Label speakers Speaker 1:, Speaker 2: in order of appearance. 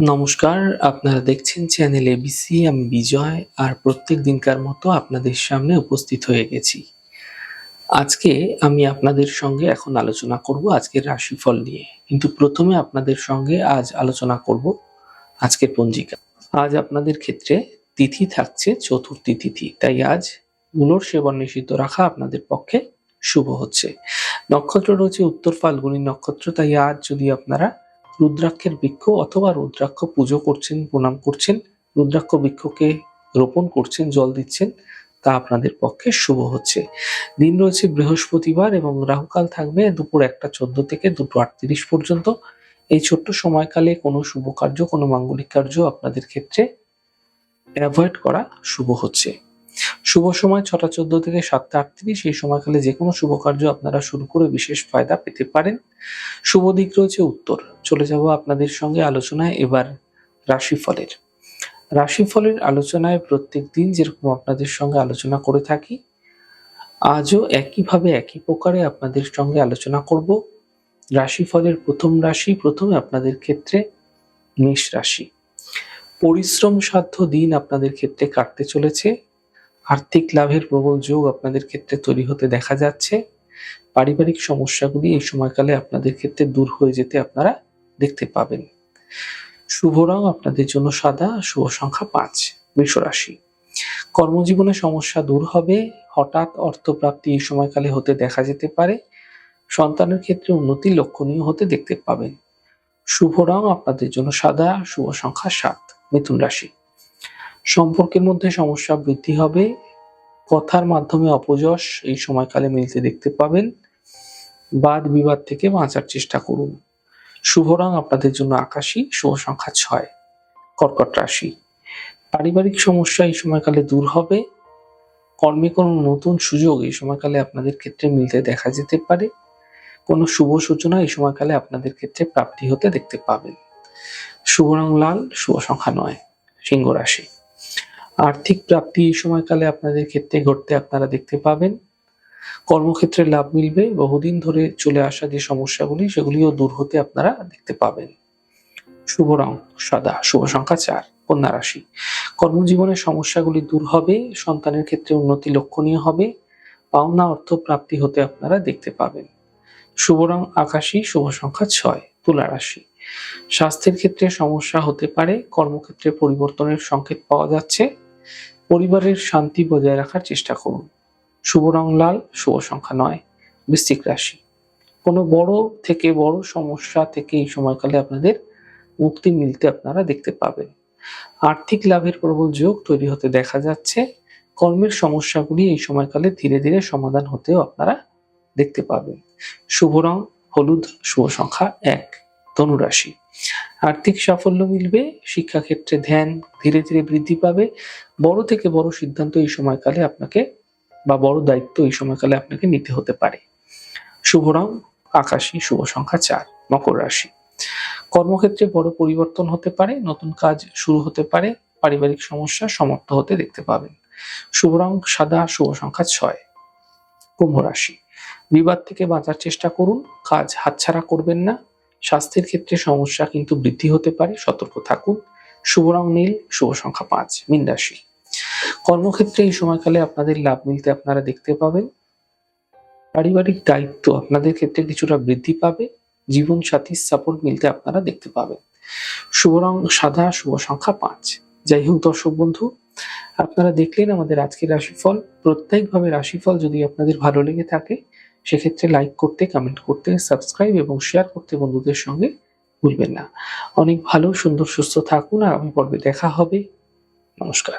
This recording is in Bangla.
Speaker 1: নমস্কার, আপনারা দেখছেন চ্যানেল এবিসি আমি বিজয় আর প্রত্যেক দিনকার মতো আপনাদের সামনে উপস্থিত হয়ে গেছি। আজকে আমি আপনাদের সঙ্গে এখন আলোচনা করব আজকের রাশিফল নিয়ে। কিন্তু প্রথমে আপনাদের সঙ্গে আজ আলোচনা করব আজকের পঞ্জিকা। আজ আপনাদের ক্ষেত্রে তিথি থাকছে চতুর্থী তিথি, তাই আজ মূলর সেবন নিষিদ্ধ রাখা আপনাদের পক্ষে শুভ হচ্ছে। নক্ষত্র রয়েছে উত্তর ফাল্গুনী নক্ষত্র, তাই আজ যদি আপনারা রুদ্রাক্ষের বৃক্ষ অথবা রুদ্রাক্ষ পুজো করছেন, প্রণাম করছেন, রুদ্রাক্ষ বৃক্ষকে রোপণ করছেন, জল দিচ্ছেন, তা আপনাদের পক্ষে শুভ হচ্ছে। দিন রয়েছে বৃহস্পতিবার এবং রাহুকাল থাকবে দুপুর একটা চোদ্দ থেকে দুটো আটত্রিশ পর্যন্ত। এই ছোট্ট সময়কালে কোনো শুভ কার্য, কোনো মাঙ্গলিক কার্য আপনাদের ক্ষেত্রে অ্যাভয়েড করা শুভ হচ্ছে। শুভ সময়, ছটা চোদ্দ থেকে সাতটা আটত্রিশ। এই সময়কালে যে কোনো শুভ কার্য আপনারা শুরু করে বিশেষ ফায়দা পেতে পারেন। শুভ দিক রয়েছে উত্তর। চলে যাব আপনাদের সঙ্গে আলোচনায় এবার রাশিফলের। রাশিফলের আলোচনায় প্রত্যেক দিন যেরকম আপনাদের সঙ্গে আলোচনা করে থাকি, আজও একইভাবে একই প্রকারে আপনাদের সঙ্গে আলোচনা করব। রাশিফলের প্রথম রাশি, প্রথমে আপনাদের ক্ষেত্রে মেষ রাশি। পরিশ্রম সাধ্য দিন আপনাদের ক্ষেত্রে কাটতে চলেছে। আর্থিক লাভের প্রবল যোগ আপনাদের ক্ষেত্রে তৈরি হতে দেখা যাচ্ছে। পারিবারিক সমস্যাগুলি এই সময়কালে আপনাদের ক্ষেত্রে দূর হয়ে যেতে আপনারা দেখতে পাবেন। শুভ রং আপনাদের জন্য সাদা, শুভ সংখ্যা পাঁচ বৃষ রাশি। কর্মজীবনে সমস্যা দূর হবে, হঠাৎ অর্থপ্রাপ্তি এই সময়কালে হতে দেখা যেতে পারে। সন্তানের ক্ষেত্রে উন্নতি লক্ষণীয় হতে দেখতে পাবেন। শুভ রং আপনাদের জন্য সাদা, শুভ সংখ্যা সাত, মিথুন রাশি। সম্পর্কের মধ্যে সমস্যা বৃদ্ধি হবে। কথার মাধ্যমে অপযশ, এই সময়কালে মিলতে দেখতে পাবেন। বাদ বিবাদ থেকে বাঁচার চেষ্টা করুন। শুভ রং আপনাদের জন্য আকাশী, শুভ সংখ্যা ছয়, কর্কট রাশি। পারিবারিক সমস্যা এই সময়কালে দূর হবে। কর্মে কোনো নতুন সুযোগ এই সময়কালে আপনাদের ক্ষেত্রে মিলতে দেখা যেতে পারে। কোনো শুভ সূচনা এই সময়কালে আপনাদের ক্ষেত্রে প্রাপ্তি হতে দেখতে পাবেন। শুভ রং লাল, শুভ সংখ্যা নয়, সিংহ রাশি। আর্থিক প্রাপ্তি এই সময়কালে আপনাদের ক্ষেত্রে ঘটতে আপনারা দেখতে পাবেন। কর্মক্ষেত্রে লাভ মিলবে। বহুদিন ধরে চলে আসা যে সমস্যাগুলি, সেগুলিও দূর হতে আপনারা দেখতে পাবেন। শুভ রং সাদা, শুভ সংখ্যা চার, কন্যা রাশি। কর্মজীবনের সমস্যাগুলি দূর হবে, সন্তানের ক্ষেত্রে উন্নতি লক্ষণীয় হবে, পাওনা অর্থ প্রাপ্তি হতে আপনারা দেখতে পাবেন। শুভ রং আকাশী, শুভ সংখ্যা ছয়, তুলা রাশি। স্বাস্থ্যের ক্ষেত্রে সমস্যা হতে পারে, কর্মক্ষেত্রে পরিবর্তনের সংকেত পাওয়া যাচ্ছে। পরিবারের শান্তি বজায় রাখার চেষ্টা করুন। শুভ রং লাল, শুভ সংখ্যা নয়, বৃশ্চিক রাশি। কোনো বড় থেকে বড় সমস্যা থেকে এই সময়কালে আপনাদের মুক্তি মিলতে আপনারা দেখতে পাবেন। আর্থিক লাভের প্রবল যোগ তৈরি হতে দেখা যাচ্ছে। কর্মের সমস্যাগুলি এই সময়কালে ধীরে ধীরে সমাধান হতেও আপনারা দেখতে পাবেন। শুভ রং, হলুদ, শুভ সংখ্যা এক, ধনুরাশি। আর্থিক সাফল্য মিলবে, শিক্ষাক্ষেত্রে ধ্যান ধীরে ধীরে বৃদ্ধি পাবে। বড় থেকে বড় সিদ্ধান্ত এই সময়কালে আপনাকে বা বড় দায়িত্ব এই সময়কালে আপনাকে নিতে হতে পারে। শুভ রং, আকাশী, শুভ সংখ্যা চার, মকর রাশি। কর্মক্ষেত্রে বড় পরিবর্তন হতে পারে, নতুন কাজ শুরু হতে পারে, পারিবারিক সমস্যা সমাপ্ত হতে দেখতে পাবেন। শুভ রং, সাদা, শুভ সংখ্যা ছয়, কুম্ভ রাশি। বিবাদ থেকে বাঁচার চেষ্টা করুন, কাজ হাতছাড়া করবেন না স্বাস্থ্যের ক্ষেত্রে সমস্যা কিন্তু বৃদ্ধি হতে পারে, সতর্ক থাকুন। শুভ রং নীল, শুভ সংখ্যা পাঁচ, মিন রাশি। কর্মক্ষেত্রে এই সময়কালে আপনাদের লাভ মিলতে আপনারা দেখতে পাবেন। পারিবারিক দায়িত্ব আপনাদের ক্ষেত্রে কিছুটা বৃদ্ধি পাবে। জীবন সাথীর সাপোর্ট মিলতে আপনারা দেখতে পাবেন। শুভ রং সাদা, শুভ সংখ্যা পাঁচ। যাই হোক দর্শক বন্ধু, আপনারা দেখলেন আমাদের আজকের রাশিফল। প্রত্যেকভাবে রাশিফল যদি আপনাদের ভালো লেগে থাকে সেক্ষেত্রে লাইক করতে কমেন্ট করতে সাবস্ক্রাইব এবং শেয়ার করতে বন্ধুদের সঙ্গে ভুলবেন না। অনেক ভালো, সুন্দর, সুস্থ থাকুন আর আমি পর্বে দেখা হবে। নমস্কার।